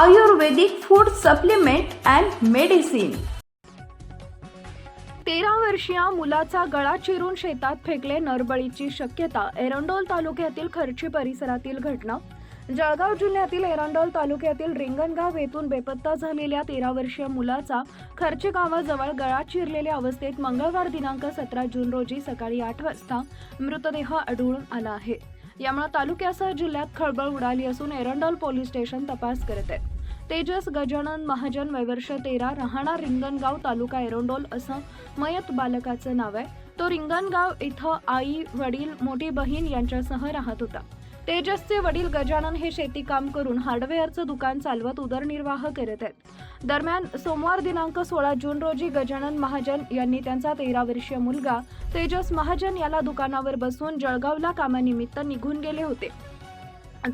Ayurvedic food supplement and medicine. तेरा वर्षीय मुलाचा गळा चिरून शेतात फेकले नरबळीची शक्यता एरंडोल तालुक्यातील खर्ची परिसरातील घटना. जळगाव जिल्ह्यातील एरंडोल तालुक्यातील रिंगणगाव येथून बेपत्ता झालेल्या तेरा वर्षीय मुलाचा खर्ची गावाजवळ गळा चिरलेल्या अवस्थेत मंगळवार दिनांक सतरा जून रोजी सकाळी आठ वाजता मृतदेह आढळून आला आहे. यामुळे तालुक्यासह जिल्ह्यात खळबळ उडाली असून एरंडोल पोलीस स्टेशन तपास करत आहे तेजस गजानन महाजन वयवर्ष तेरा राहणार रिंगणगाव तालुका एरोंडोल असं मयत बालकाचं नाव आहे. तो रिंगणगाव इथं आई वडील मोठी बहीण यांच्यासह राहत होता. तेजसचे वडील गजानन हे शेती काम करून हार्डवेअरचं दुकान चालवत उदरनिर्वाह करत आहेत. दरम्यान सोमवार दिनांक सोळा जून रोजी गजानन महाजन यांनी त्यांचा तेरा वर्षीय मुलगा तेजस महाजन याला दुकानावर बसवून जळगावला कामानिमित्त निघून गेले होते.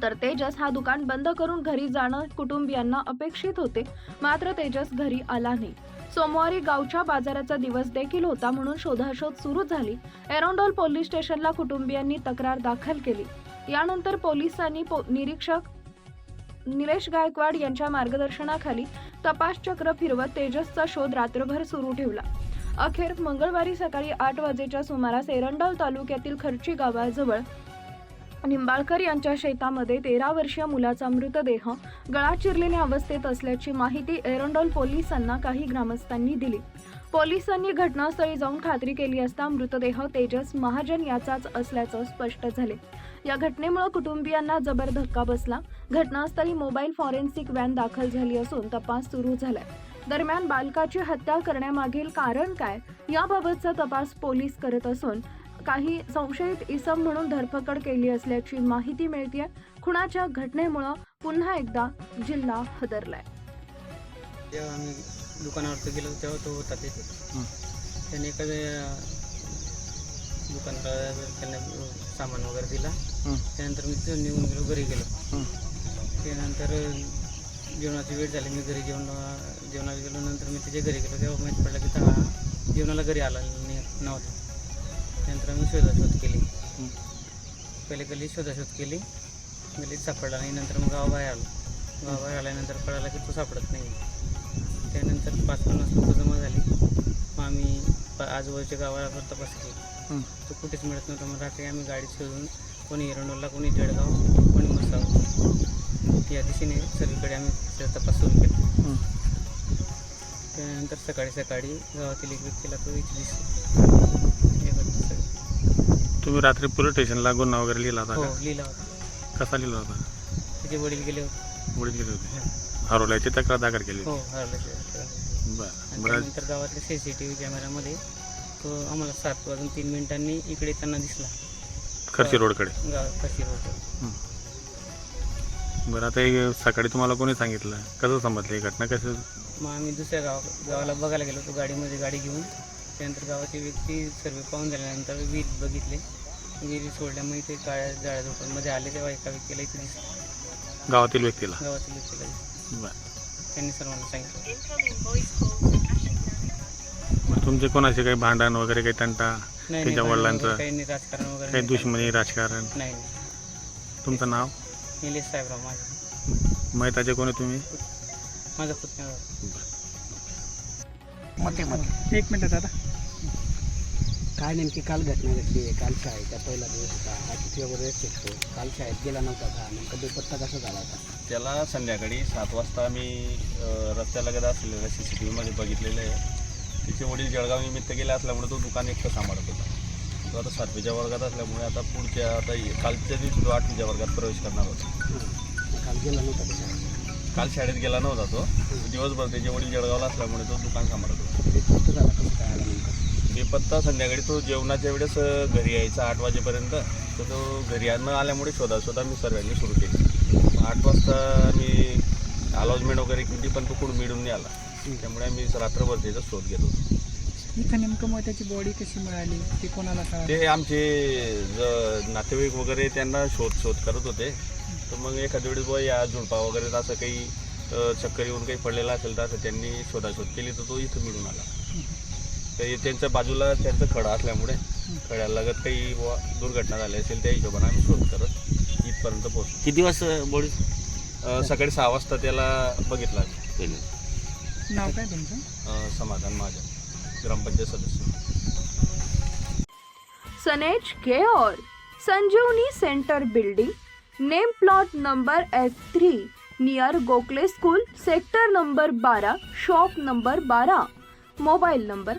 तर तेजस हा दुकान बंद करून घरी जाणं कुटुंबियांना अपेक्षित होते. मात्र तेजस घरी आला नाही. सोमवारी गावच्या बाजाराचा दिवस देखील होता म्हणून शोधाशोध सुरू झाली. एरोंडोल पोलीस स्टेशनला कुटुंबियांनी तक्रार दाखल केली. यानंतर पोलिसांनी पो- निरीक्षक निलेश गायकवाड यांच्या मार्गदर्शनाखाली तपास चक्र फिरवत तेजसचा शोध रात्रभर सुरू ठेवला. अखेर मंगळवारी सकाळी आठ वाजेच्या सुमारास एरंडोल तालुक्यातील खर्ची गावाजवळ निंबाळकर यांच्या शेतामध्ये तेरा वर्षीय मुलाचा मृतदेह गळा चिरलेल्या अवस्थेत असल्याची माहिती एरंडोल पोलिसांना काही ग्रामस्थांनी दिली. पोलिसांनी घटनास्थळी जाऊन खात्री केली असता मृतदेह तेजस महाजन याचाच असल्याचं स्पष्ट झाले. या घटनेमुळे कुटुंबियांना जबर धक्का बसला. घटनास्थळी मोबाईल फॉरेन्सिक व्हॅन दाखल झाली असून तपास सुरू झालाय. दरम्यान बालकाची हत्या करण्यामागील कारण काय? याबाबतचा तपास पोलीस करत असून काही संशयित इसम म्हणून धरपकड केली असल्याची माहिती मिळते खुणाच्या घटनेमुळं पुन्हा एकदा जिल्हा हदरलाय. जेव्हा आम्ही दुकानावरती गेलो तेव्हा तो होता तिथे त्याने एखाद्या दुकानदार त्यांना सामान वगैरे दिला. त्यानंतर मी तिथून निघून गेलो घरी गेलो. त्यानंतर जेवणाची वेळ झाली. मी घरी जेवण जेवणाला गेलो नंतर मी तिच्या घरी गेलो. तेव्हा माहीत पडलं की हा जेवणाला घरी आला नाही- नव्हता. त्यानंतर आम्ही शोधाशोध केली. पहिले गल्लीत शोधाशोध केली. गल्लीत सापडला नाही नंतर मग गावाबाहेर आलो. गावाबाहेर आल्यानंतर कळालं की तो सापडत नाही. त्यानंतर पाच पन्नास लोक जमा झाली. मग आम्ही आजूबाजूच्या गावाला तपास केला. तो कुठेच मिळत नव्हता. मग रात्री आम्ही गाडी शोधून कोणी एरंडोला कोणी जळगाव कोणी मसाव या दिशेने सगळीकडे आम्ही तपास सुरू केला. त्यानंतर सकाळी सकाळी गावातील एक व्यक्तीला तो इथे दिसला तुम्ही रात्री पोलीस स्टेशनला गुन्हा वगैरे लिहिला हो होता लिहिला होता. कसा लिहिला होता? त्याचे वडील गेले होते. वडील गेले होते? हरवल्याची तक्रार दाखल केली हो होती बरं बरं. त्यानंतर गावातल्या सी सी टी व्ही कॅमेऱ्यामध्ये तो आम्हाला सात वाजून तीन मिनिटांनी इकडे त्यांना दिसला. खर्ची रोडकडे. गावात कशी होतं बरं आता हे सकाळी तुम्हाला कोणी सांगितलं? कसं समजलं ही घटना? कसं मग आम्ही दुसऱ्या गाव गावाला बघायला गेलो तो गाडीमध्ये गाडी घेऊन. त्यानंतर गावाची व्यक्ती सर्व पाहून झाल्यानंतर विहीर बघितले. विहिरी सोडल्यामुळे ते काळ्या जाळ्या झोपडमध्ये आले तेव्हा एका व्यक्तीला इथे दिसलं. गावातील व्यक्तीला? गावातील व्यक्तीला दिसलं. बरं. त्यांनी सर्वांना सांगितलं. मग तुमचे कोणाचे काही भांडण वगैरे काही तंटा? नाही त्याच्या वडिलांचं? काही नाही राजकारण वगैरे काही नाही. दुश्मनी राजकारण? नाही. नाही तुमचं नाव? निलेश साहेबराव माझं. मैताचे कोणी तुम्ही? माझा पुतण्या. एक मिनिट दादा. काय नेमकी काल घटना घडली आहे? काल शाळेचा पहिला दिवस होता अतिथी वगैरे शिकतो काल शाळेत गेला नव्हता का? नेमका बेपत्ता कसा झाला होता? त्याला संध्याकाळी सात वाजता आम्ही अ, रस्त्यालगत असलेलं सी सी टी व्हीमध्ये बघितलेलं आहे. तिचे वडील जळगाव निमित्त गेले असल्यामुळे तो दुकान एकटं सांभाळत होता. तो आता सातवीच्या वर्गात असल्यामुळे आता पुढच्या आता कालच्या दिवशी तो आठवीच्या वर्गात प्रवेश करणार होता. हां. काल गेला नव्हता काल शाळेत गेला नव्हता तो. दिवसभर त्याचे वडील जळगावला असल्यामुळे तो दुकान सांभाळत होता. बेपत्ता संध्याकाळी तो जेवणाच्या वेळेस घरी यायचा आठ वाजेपर्यंत. तर तो घरी न आल्यामुळे शोधा शोधा मी सर्वांनी सुरू केली. आठ वाजता मी अलॉजमेंट वगैरे केली पण तो कुठून मिळून नाही आला. त्यामुळे आम्ही रात्रभर त्याचा शोध घेत होतो. इथं नेमकं मग त्याची बॉडी कशी मिळाली? ते कोणाला ते आमचे ज नातेवाईक वगैरे त्यांना शोध शोध करत होते. तर मग एखाद्या वेळेस बुवा या झुडपा वगैरे असं काही चक्कर येऊन काही पडलेला असेल तर असं त्यांनी शोधाशोध केली तर तो इथं मिळून आला. तर हे त्यांच्या बाजूला त्यांचं खडा असल्यामुळे खड्यालगत काही बुवा दुर्घटना झाली असेल त्या हिशोबाने आम्ही शोध करत इथपर्यंत पोहोचलो. किती वाजता बॉडी अ, सकाळी सहा वाजता त्याला बघितला आम्ही. नाव काय तुमचं? अ, समाधान महाजन ग्रामपंचायत सदस्य. सनेज केओर Sanjeevani centre building name plot number F three near Gokhale school sector number बारा शॉप नंबर बारा मोबाईल नंबर